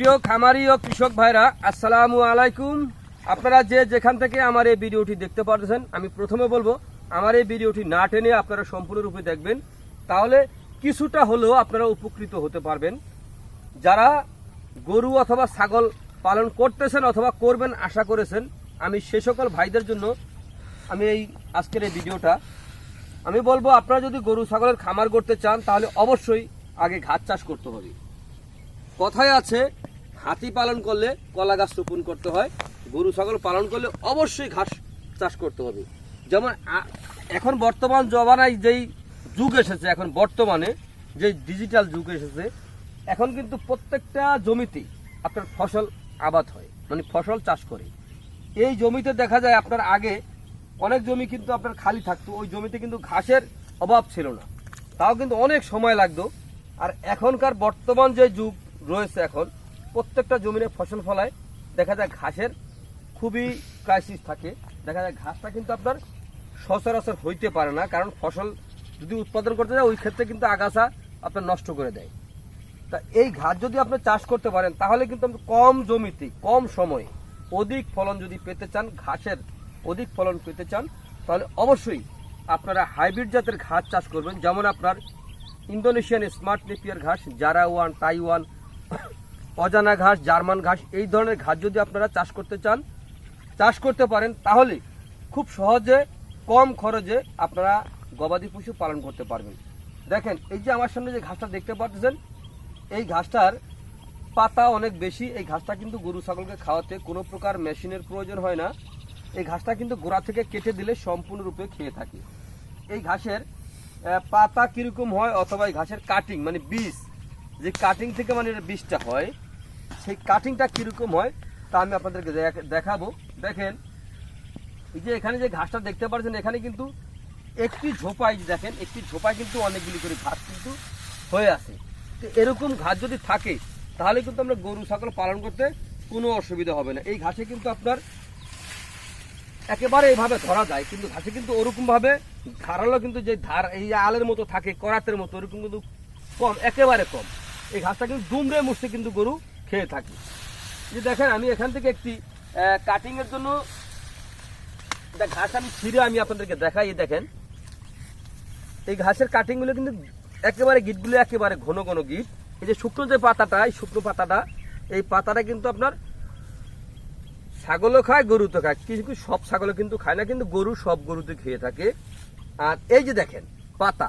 প্রিয় খামারি ও কৃষক ভাইরা, আসসালামু আলাইকুম। আপনারা যে যেখান থেকে আমার এই ভিডিওটি দেখতে পাচ্ছেন আমি প্রথমে বলব, আমার এই ভিডিওটি না টেনে আপনারা সম্পূর্ণরূপে দেখবেন। তাহলে কিছুটা হলেও আপনারা উপকৃত হতে পারবেন। যারা গরু অথবা ছাগল পালন করতেছেন অথবা করবেন আশা করেছেন, আমি সে সকল ভাইদের জন্য আমি এই আজকের এই ভিডিওটা, আমি বলব, আপনারা যদি গরু ছাগলের খামার করতে চান, তাহলে অবশ্যই আগে ঘাস চাষ করতে হবে। কথায় আছে হাতি পালন করলে কলা গাছ রোপণ করতে হয়, গরু, ছাগল পালন করলে অবশ্যই ঘাস চাষ করতে হবে। যেমন এখন বর্তমান জমানায় যেই যুগ এসেছে, এখন বর্তমানে যে ডিজিটাল যুগ এসেছে, এখন কিন্তু প্রত্যেকটা জমিতেই আপনার ফসল আবাদ হয় মানে ফসল চাষ করে। এই জমিতে দেখা যায় আপনার আগে অনেক জমি কিন্তু আপনার খালি থাকতো, ওই জমিতে কিন্তু ঘাসের অভাব ছিল না। তাও কিন্তু অনেক সময় লাগতো। আর এখনকার বর্তমান যে যুগ রয়েছে এখন প্রত্যেকটা জমিনে ফসল ফলায়। দেখা যায় ঘাসের খুবই ক্রাইসিস থাকে। দেখা যায় ঘাসটা কিন্তু আপনার সচরাচর হইতে পারে না, কারণ ফসল যদি উৎপাদন করতে যায়, ওই ক্ষেত্রে কিন্তু আগাছা আপনার নষ্ট করে দেয়। তা এই ঘাস যদি আপনি চাষ করতে পারেন, তাহলে কিন্তু আপনি কম জমিতে, কম সময়ে অধিক ফলন যদি পেতে চান, ঘাসের অধিক ফলন পেতে চান, তাহলে অবশ্যই আপনারা হাইব্রিড জাতের ঘাস চাষ করবেন। যেমন আপনার ইন্দোনেশিয়ান স্মার্ট নেপিয়ার ঘাস জারা ওয়ান তাইওয়ান অজানা ঘাস, জার্মান ঘাস, এই ধরনের ঘাস যদি আপনারা চাষ করতে চান, চাষ করতে পারেন, তাহলে খুব সহজে, কম খরচে আপনারা গবাদি পশু পালন করতে পারবেন। দেখেন, এই যে আমার সামনে যে ঘাসটা দেখতে পাচ্ছেন, এই ঘাসটার পাতা অনেক বেশি। এই ঘাসটা কিন্তু গরু ছাগলকে খাওয়াতে কোনো প্রকার মেশিনের প্রয়োজন হয় না। এই ঘাসটা কিন্তু গোড়া থেকে কেটে দিলে সম্পূর্ণরূপে খেয়ে থাকে। এই ঘাসের পাতা কীরকম হয় অথবা এই ঘাসের কাটিং মানে বীজ যে কাটিং থেকে মানে এর বীজটা হয়, সেই কাটিংটা কীরকম হয়, তা আমি আপনাদেরকে দেখ- দেখাবো। দেখেন, এই যে এখানে যে ঘাসটা দেখতে পাচ্ছেন, এখানে কিন্তু একটি ঝোপায় দেখেন, একটি ঝোপায় কিন্তু অনেকগুলি করে ঘাস কিন্তু হয়ে আছে। তো এরকম ঘাস যদি থাকে, তাহলে কিন্তু আমরা গরু, ছাগল পালন করতে কোনো অসুবিধা হবে না। এই ঘাসে কিন্তু আপনার একেবারে এইভাবে ধরা যায়, কিন্তু ঘাসে কিন্তু ওরকমভাবে ধারালো কিন্তু যে ধার, এই আলের মতো থাকে, করাতের মতো, ওরকম কিন্তু কম, একেবারে কম। এই ঘাসটা কিন্তু দুমড়ে মুছতে কিন্তু গরু খেয়ে থাকে। যে দেখেন, আমি এখান থেকে একটি কাটিং এর জন্য ঘাস আমি ছিঁড়ে আমি আপনাদেরকে দেখাই দেখেন। এই ঘাসের কাটিংগুলো কিন্তু একেবারে গিটগুলো একেবারে ঘন ঘন গিট। এই যে শুকনো যে পাতাটা, এই শুকনো পাতাটা, এই পাতাটা কিন্তু আপনার ছাগলও খায় গরু তো খায়। কিন্তু সব ছাগলও কিন্তু খায় না, কিন্তু গরু সব গরুতে খেয়ে থাকে। আর এই যে দেখেন, পাতা,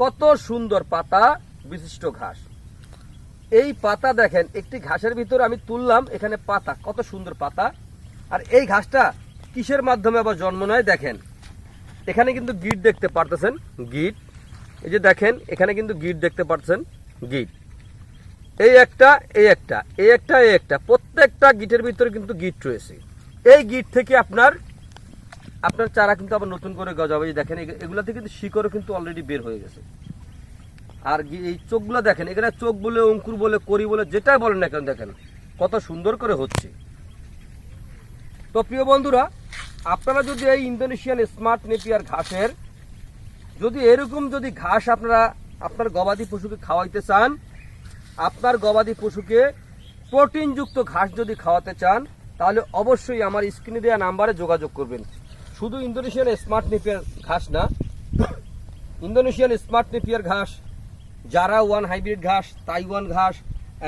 কত সুন্দর পাতা, বিশিষ্ট ঘাস। এই পাতা দেখেন, একটি ঘাসের ভিতর আমি তুললাম, এখানে পাতা, কত সুন্দর পাতা। আর এই ঘাসটা কিসের মাধ্যমে আবার জন্ম নেয় দেখেন। এখানে কিন্তু গিট দেখতে পারতেছেন, গিট। এই যে দেখেন, এখানে কিন্তু গিট দেখতে পারতেছেন, গিট। এই একটা এই একটা এই একটা এই একটা, প্রত্যেকটা গিটের ভিতরে কিন্তু গিট রয়েছে। এই গিট থেকে আপনার আপনার চারা কিন্তু আবার নতুন করে গজাবে। দেখেন এগ- এগুলাতে কিন্তু শিকড়ও কিন্তু অলরেডি বের হয়ে গেছে। আর এই চোখগুলো দেখেন, এখানে চোখ বলে, অঙ্কুর বলে, করি বলে, যেটাই বলেন না কেন দেখেন, কত সুন্দর করে হচ্ছে। তো প্রিয় বন্ধুরা, আপনারা যদি এই ইন্দোনেশিয়ান স্মার্ট নেপিয়ার ঘাসের, যদি এরকম যদি ঘাস আপনারা, আপনার গবাদি পশুকে খাওয়াইতে চান, আপনার গবাদি পশুকে প্রোটিনযুক্ত ঘাস যদি খাওয়াতে চান, তাহলে অবশ্যই আমার স্ক্রিনে দেওয়া নাম্বারে যোগাযোগ করবেন। শুধু ইন্দোনেশিয়ান স্মার্ট নেপিয়ার ঘাস না, ইন্দোনেশিয়ান স্মার্ট নেপিয়ার ঘাস জারা ওয়ান হাইব্রিড ঘাস, তাইওয়ান ঘাস,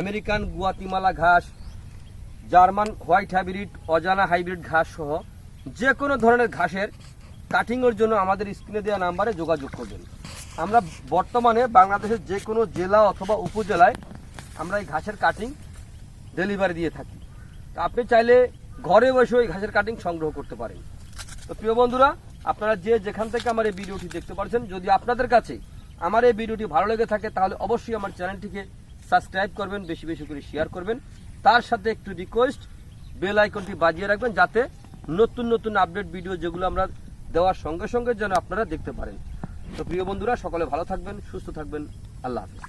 আমেরিকান গুয়াতিমালা ঘাস, জার্মান হোয়াইট হাইব্রিড, অজানা হাইব্রিড ঘাস সহ যে কোনো ধরনের ঘাসের কাটিংয়ের জন্য আমাদের স্ক্রিনে দেওয়া নাম্বারে যোগাযোগ করবেন। আমরা বর্তমানে বাংলাদেশের যে কোনো জেলা অথবা উপজেলায় আমরা এই ঘাসের কাটিং ডেলিভারি দিয়ে থাকি। আপনি চাইলে ঘরে বসে ওই ঘাসের কাটিং সংগ্রহ করতে পারেন। তো প্রিয় বন্ধুরা, আপনারা যে যেখান থেকে আমার এই ভিডিওটি দেখতে পাচ্ছেন যদি আপনাদের কাছে আমার এই ভিডিওটি ভালো লেগে থাকে তাহলে অবশ্যই আমার চ্যানেলটিকে সাবস্ক্রাইব করবেন, বেশি বেশি করে শেয়ার করবেন। তার সাথে একটু রিকোয়েস্ট বেল আইকনটি বাজিয়ে রাখবেন যাতে নতুন নতুন আপডেট ভিডিও যেগুলো আমরা দেওয়ার সঙ্গে সঙ্গে যেন আপনারা দেখতে পারেন। তো প্রিয় বন্ধুরা, সকলে ভালো থাকবেন, সুস্থ থাকবেন। আল্লাহ হাফিজ।